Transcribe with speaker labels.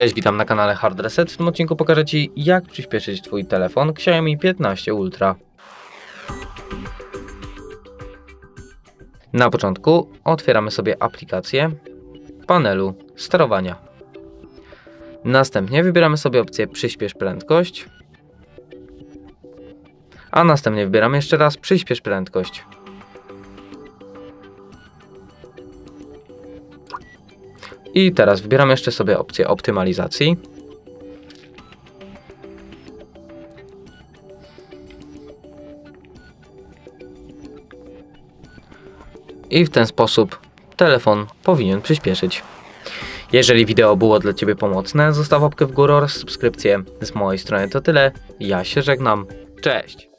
Speaker 1: Cześć, witam na kanale Hard Reset. W tym odcinku pokażę Ci, jak przyspieszyć Twój telefon Xiaomi 15 Ultra. Na początku otwieramy sobie aplikację panelu sterowania. Następnie wybieramy sobie opcję przyspiesz prędkość. A następnie wybieramy jeszcze raz przyspiesz prędkość. I teraz wybieramy jeszcze sobie opcję optymalizacji. I w ten sposób telefon powinien przyspieszyć. Jeżeli wideo było dla Ciebie pomocne, zostaw łapkę w górę oraz subskrypcję. Z mojej strony to tyle. Ja się żegnam. Cześć!